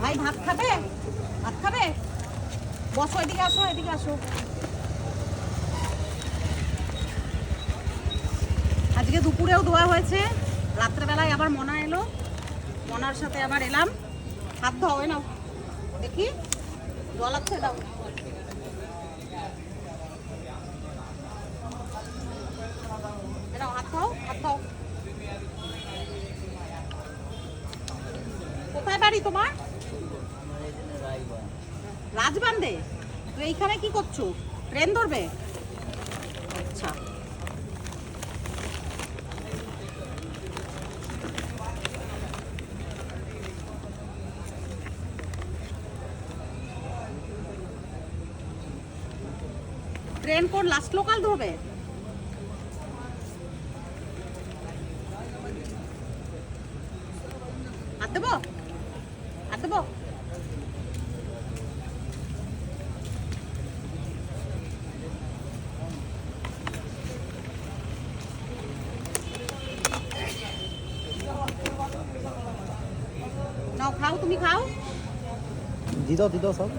ভাই, ভাত খাবে? ভাত খাবে? বসো, এদিকে আসো এদিকে আসো। আজকে দুপুরেও ধোয়া হয়েছে। রাত্রেবেলায় আবার মনা এলো। মনার সাথে আবার এলাম। হাত ধোও নাও। দেখি, জল আছে, দাও এ নাও, হাত খাও হাত খাও কোথায় বাড়ি তোমার? রাজবান্ধে তো এইখানে কি করছ? ট্রেন ধরবে? আচ্ছা। ট্রেন কোন লাস্ট লোকাল ধরবে? আর দেবো? দেবো? নাও খাও তুমি খাও। দি দাও দি দাও সব।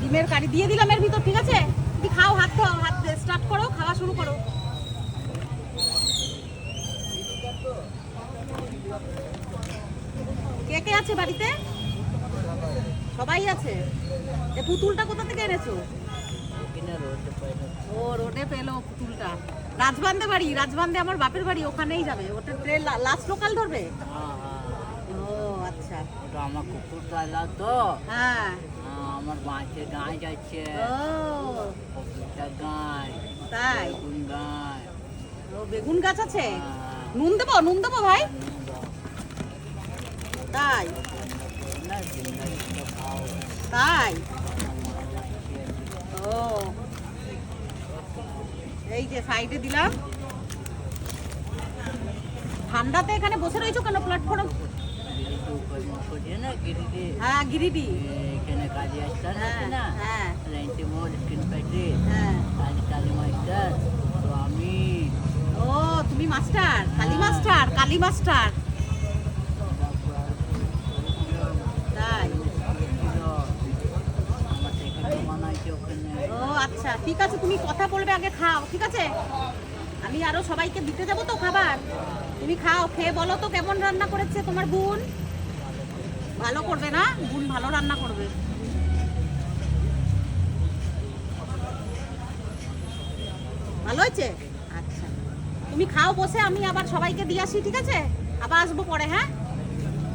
ডিমের কারি দিয়ে দিলাম এর ভিতর ঠিক আছে তুমি খাও হাত খাও হাত স্টার্ট করো খাওয়া শুরু করো কে কে আছে বাড়িতে? সবাই আছে। এ পুতুলটা কোথা থেকে এনেছো? ও রোডে পেল পুতুলটা। রাজবান্ধে বাড়ি রাজবান্ধে আমার বাপের বাড়ি ওখানেই যাবে। ওটা ট্রেন লাস্ট লোকাল ধরবে? ও আচ্ছা। ওটা আমার কুকুর পালা তো। হ্যাঁ। আমার বাঁচে গাঁ যাচ্ছে। ও। গাঁ তাই? বেগুন গাছ আছে? নুন দেবো? নুন দেবো ভাই? তাই। তাই। ও। এই যে সাইডে দিলাম। ঠান্ডাতে এখানে বসে রয়েছো কেন? প্ল্যাটফর্ম হ্যাঁ গিরিডি। এখানে কাজে আসতাম হ্যাঁ হ্যাঁ। Master, Kali master Kali master. তাই। ও আচ্ছা ঠিক আছে, তুমি কথা বলবে, আগে খাও, ঠিক আছে? আমি আরও সবাইকে দিতে যাব তো খাবার। তুমি খাও, খেয়ে বলো তো কেমন রান্না করেছে তোমার বোন? ভালো করবে না? বোন ভালো রান্না করবে। ভালো হয়েছে? তুমি খাও বসে আমি আবার সবাইকে দিয়ে আসি ঠিক আছে? আবার আসব পরে হ্যাঁ?